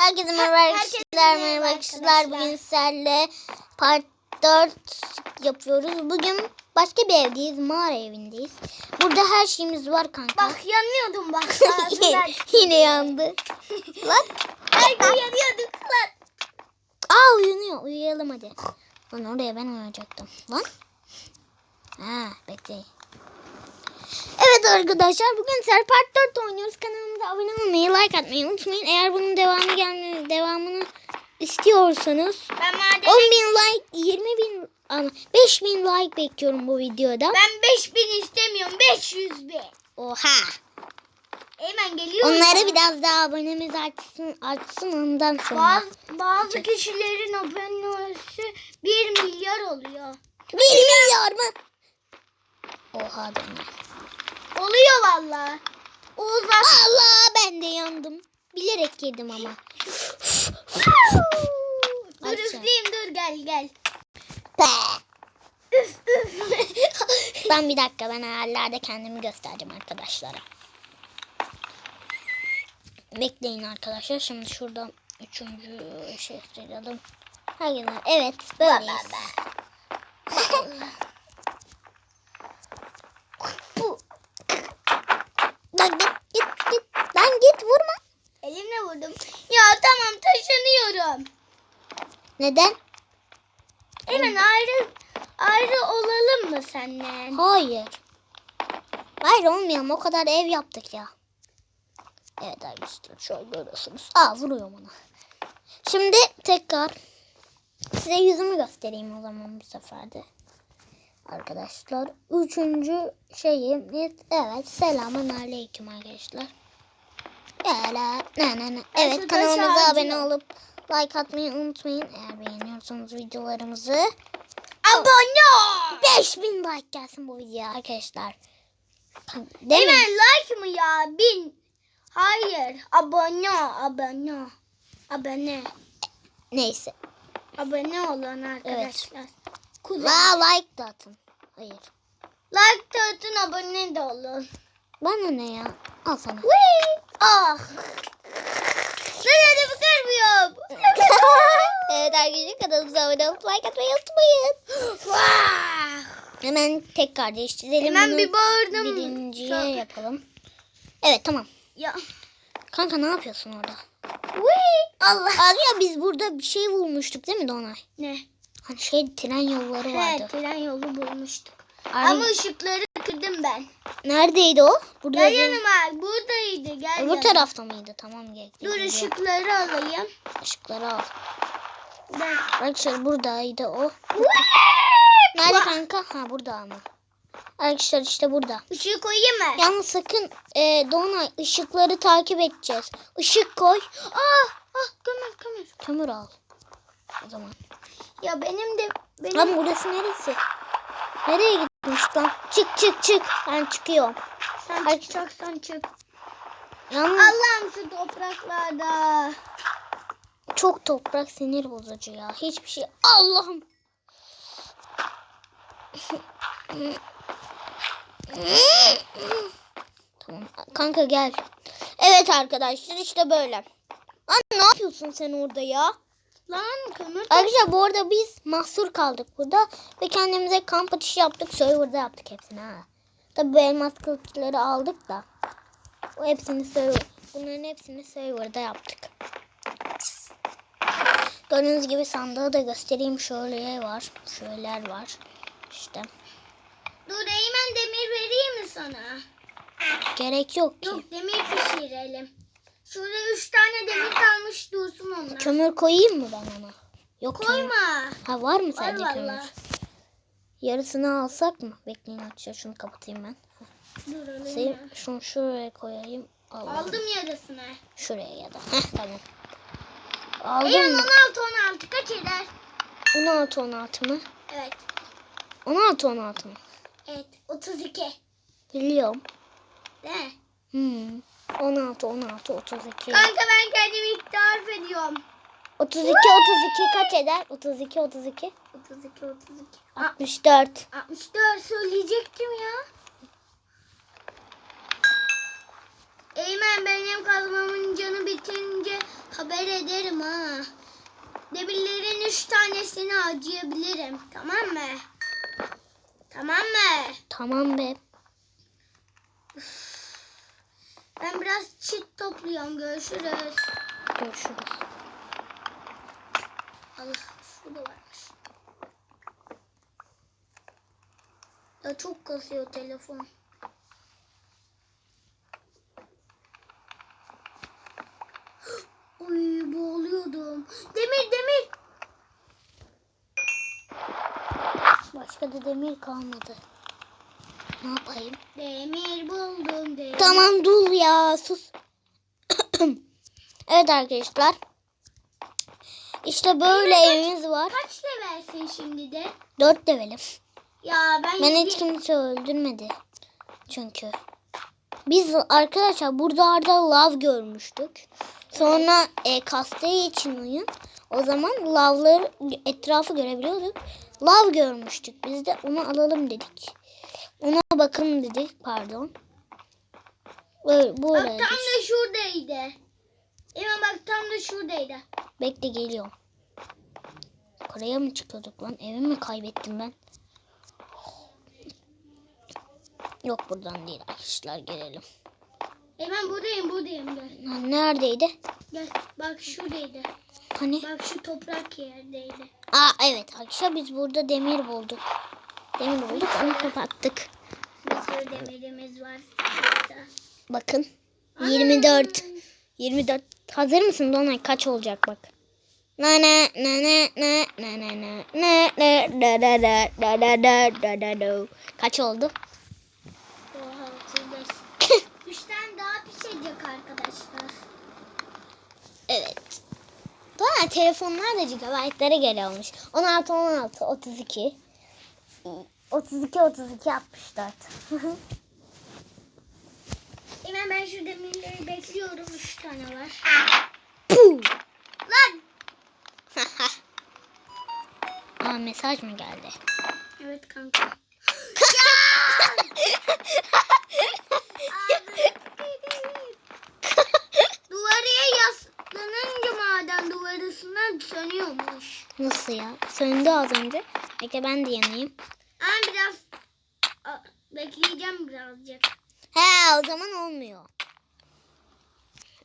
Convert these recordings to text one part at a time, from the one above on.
Herkese merhaba arkadaşlar. merhaba arkadaşlar. Bugün sizlerle part 4 yapıyoruz. Bugün başka bir evdeyiz. Mağara evindeyiz. Burada her şeyimiz var kanka. Bak yanıyordum bak. Ağzımdan. Yine yandı. Lan. Her gün yanıyorduk lan. Aa uyanıyor. Uyuyalım hadi. Lan oraya ben uyuyacaktım. Lan. Ha bekleyin. Evet arkadaşlar bugün Ser Part 4 oynuyoruz. Kanalımıza abone olmayı, like atmayı unutmayın. Eğer bunun devamı gelme, devamını istiyorsanız Ben madem 10 bin like, 20 bin, ama 5 bin like bekliyorum bu videoda. ben 5000 istemiyorum 500 bin. Oha. Hemen geliyorum. Onları biraz daha abonemiz artsın, artsın ondan sonra. Bazı, bazı kişilerin abonesi 1 milyar oluyor. 1 milyar mı? Oha dönme. Oluyor valla. Oğuz Allah ben de yandım. Bilerek yedim ama. Dur üfleyeyim dur gel gel. Be. Üf üf. Ben bir dakika ben ayarlarda kendimi göstereceğim arkadaşlara. Bekleyin arkadaşlar. Şimdi şuradan üçüncü şey sayalım. Hayır, evet böyleyiz. Bu. Lan git git git. Lan git vurma. Elimle vurdum. Ya tamam taşınıyorum. Neden? Hemen ayrı ayrı olalım mı seninle? Hayır. Hayır olmayalım. O kadar ev yaptık ya. Evet arkadaşlar şöyle görüyorsunuz. Aa vuruyor bana. Şimdi tekrar size yüzümü göstereyim o zaman bu sefer de. Arkadaşlar üçüncü şeyim evet selamun aleyküm arkadaşlar. Evet kanalımıza abone olup like atmayı unutmayın. Eğer beğeniyorsanız videolarımızı. Abone ol. 5000 like gelsin bu videoya arkadaşlar. Değil mi? Hemen like mı ya? Bin. Hayır. Abone abone. Abone. Neyse. Abone olun arkadaşlar. Kuzen. La like da atın. Hayır. Like da atın abone de olun. Bana ne ya? Al sana. Whee! Ah. Nerede bakırmıyorum. evet arkadaşlar kanalımıza abone olup like atmayı unutmayın. Hemen tekrar değiştirelim. Hemen bunu. bir bağırdım. Birinciye Sonra- yapalım. Evet tamam. Ya. Kanka ne yapıyorsun orada? Whee! Allah. Abi ya biz burada bir şey bulmuştuk değil mi Donay? Ne? Hani şey tren yolları vardı. Evet tren yolu bulmuştuk. Ay, Ama ışıkları kırdım ben. Neredeydi o? Burada Gel yanıma. Buradaydı. Gel Öbür yanıma. tarafta mıydı? Tamam gel. Dur gel. ışıkları alayım. Işıkları al. Ben. Arkadaşlar buradaydı o. Nerede kanka? Ha burada ama. Arkadaşlar işte burada. Işığı koyayım mı? Yalnız sakın e, Donay ışıkları takip edeceğiz. Işık koy. Ah, ah kömür kömür. Kömür al. O zaman. Ya benim de benim Lan burası neresi? Nereye gitmiş lan? Çık çık çık. Ben çıkıyorum. sen Ay- çıkacaksan çık. Yalnız Allah'ım şu topraklarda. çok toprak sinir bozucu ya. Hiçbir şey. Allah'ım. tamam. Kanka gel. Evet arkadaşlar işte böyle. Lan ne yapıyorsun sen orada ya? Lan kömür. Arkadaşlar bu arada biz mahsur kaldık burada ve kendimize kamp ateşi yaptık. Server'da yaptık hepsini ha. Tabii bu elmas kılıçları aldık da. O hepsini server. Bunların hepsini server'da yaptık. Gördüğünüz gibi sandığı da göstereyim. Şöyle var. Şöyleler var. İşte. Dur Eymen demir vereyim mi sana? Gerek yok ki. Yok demir pişirelim. Şurada üç tane demir kalmış dursun onlar. Kömür koyayım mı ben ona? Yok kömür. Koyma. Ha var mı Var sence kömür? Yarısını alsak mı? Bekleyin arkadaşlar şunu kapatayım ben. Dur. Sayayım, şunu şuraya koyayım. Allah. Aldım yarısını. Şuraya ya da. Heh tamam. Aldın Eymen mı? 16 16 kaç eder? 16 16 mı? Evet. 16 16 mı? Evet 32. Biliyorum. Değil mi? Hmm. 16 16 32. Kanka ben kendimi ilk tarif ediyorum. 32 32 kaç eder? 32 32 32 32. 64. 64 söyleyecektim ya. Eymen benim kazmamın canı bitince haber ederim ha. Demirlerin üç tanesini harcayabilirim. Tamam mı? Tamam mı? Tamam be. Ben biraz çit topluyorum. Görüşürüz. Görüşürüz. Allah şurada varmış. Ya çok kasıyor telefon. Oy boğuluyordum. Demir demir. Başka da demir kalmadı. Ne yapayım? Demir buldum demir. Tamam dur ya sus. evet arkadaşlar. İşte böyle evimiz var. Kaç levelsin şimdi de? Dört levelim. Ya ben, Ben hiç kimse öldürmedi. Çünkü. Biz arkadaşlar buralarda lav görmüştük. Sonra e, kastığı için oyun. O zaman lavları etrafı görebiliyorduk. Lav görmüştük. Biz de onu alalım dedik. Ona bakalım dedik. Pardon. Böyle, Bak tam da şuradaydı. Hemen bak tam da şuradaydı. Bekle geliyorum. Oraya mı çıkıyorduk lan? Evimi mi kaybettim ben? Yok buradan değil arkadaşlar gelelim. Hemen buradayım buradayım gel. Ha, Neredeydi? Gel bak şuradaydı. Hani? Bak şu toprak yerdeydi. Aa evet arkadaşlar biz burada demir bulduk. Demir bulduk onu kapattık. Bir demirimiz var. Bakın. Ana! 24. 24. Hazır mısın Donay? Kaç olacak bak. Na na na na na na na na na na da da da da da da da da da. Kaç oldu? Oha 35. Üç tane daha pişecek arkadaşlar. Evet. Bana telefonlar da gigabaytlara geliyormuş. 16 16 32 32 32 64. Hemen ben şu demirleri bekliyorum. Üç tane var. Puh. Lan! Aa mesaj mı geldi? Evet kanka. Nasıl ya? Söndü az önce. Bekle ben de yanayım. Ama biraz bekleyeceğim birazcık. He o zaman olmuyor.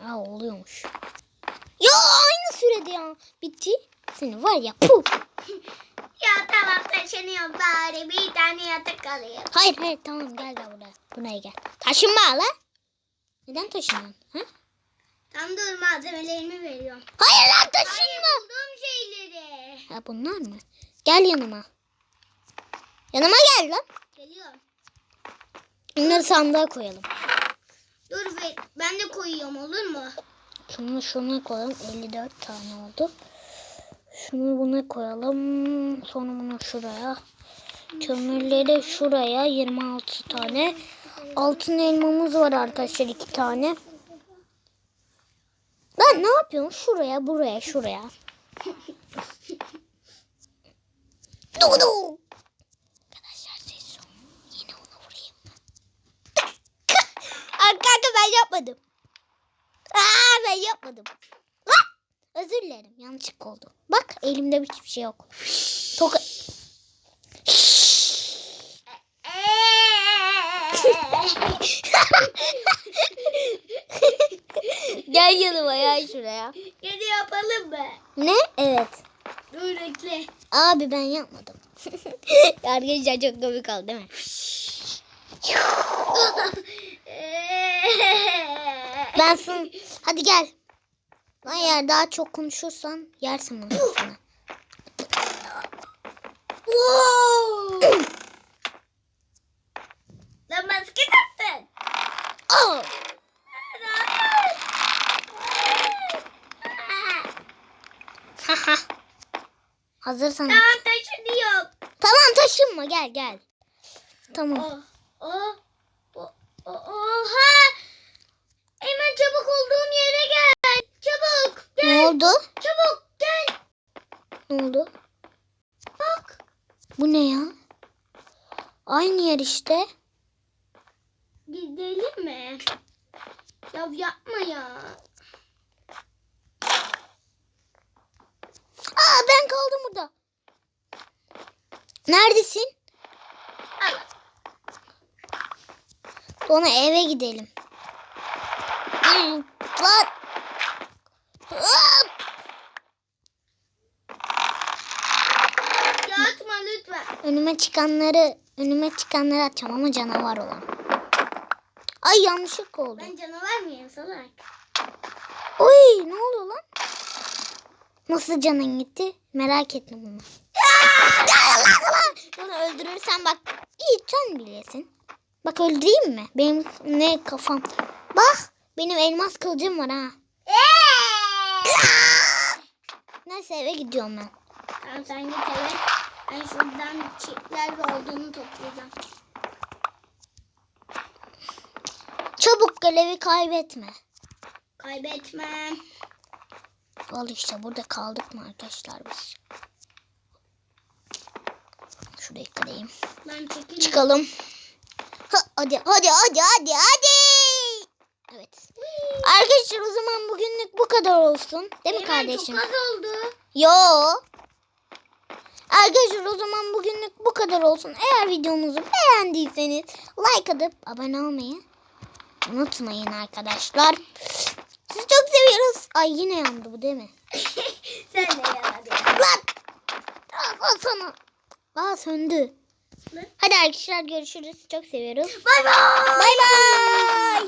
Aa oluyormuş. Ya aynı sürede ya. Bitti. Seni var ya puh. Ya tamam taşınıyor bari bir tane yatak alayım. Hayır hayır tamam gel gel buraya. Buraya gel. Taşınma la. Neden taşınıyorsun? Ha? Tam dur malzemelerimi veriyorum. Hayır lan Hayır taşınma. bulduğum şeyleri. Ha bunlar mı? Gel yanıma. Yanıma gel lan. Geliyorum. Bunları sandığa koyalım. Dur be, ben de koyuyorum olur mu? Şunu şuna koyalım. 54 tane oldu. Şunu buna koyalım. Sonra bunu şuraya. Kömürleri şuraya. 26 tane. Altın elmamız var arkadaşlar iki tane. Ben ne yapıyorsun? Şuraya, buraya, şuraya. Dudu. Arkadaşlar ses olun. Yine ona vurayım. Aa, Kanka ben yapmadım. Aa ben yapmadım. Ah! Özür dilerim. Yanlışlık oldu. Bak elimde hiçbir şey yok. Toka... Gel yanıma ya şuraya. Yedi yapalım mı? Ne? Evet. Dur bekle. Abi ben yapmadım. Arkadaşlar çok komik oldu değil mi? Ben sana... Hadi gel. Eğer daha çok konuşursan yersin bunu sana. Lan maske taktın. Oh! Hazırsan. Tamam taşınıyorum. Tamam taşınma gel gel. Tamam. Oh, oh, oh, oh, oha. Olduğum yere gel. Çabuk Ne gel. oldu? Çabuk gel. Ne oldu? Bak. Bu ne ya? Aynı yer işte. Gidelim mi? Ya yapma ya. Aa ben kaldım burada. Neredesin? Al. Sonra eve gidelim. Lan. Hop! Lütfen. Önüme çıkanları önüme çıkanları atacağım ama canavar olan. Ay yanlışlık oldu. Ben canavar mıyım salak? Oy ne oluyor lan? Nasıl canın gitti? Merak ettim bunu. Bunu öldürürsen bak iyi can bilesin. Bak öldüreyim mi? Benim ne kafam. Bak benim elmas kılıcım var ha. Neyse eve gidiyorum ben. Tamam sen git eve. Ben şuradan çiftler olduğunu toplayacağım. Çabuk görevi kaybetme. Kaybetmem. Al işte burada kaldık mı arkadaşlar biz? Şurayı kırayım. Ben çekil. Çıkalım. Ha, hadi hadi hadi hadi hadi. Evet. Arkadaşlar o zaman bugünlük bu kadar olsun. Değil mi kardeşim? Çok az oldu. Yo. Arkadaşlar o zaman bugünlük bu kadar olsun. Eğer videomuzu beğendiyseniz like atıp abone olmayı unutmayın arkadaşlar. Sizi çok seviyoruz. Ay yine yandı bu değil mi? sen de yalan Lan! Al sana. Aa söndü. Hadi arkadaşlar görüşürüz. Çok seviyoruz. Bay bay. Bay bay.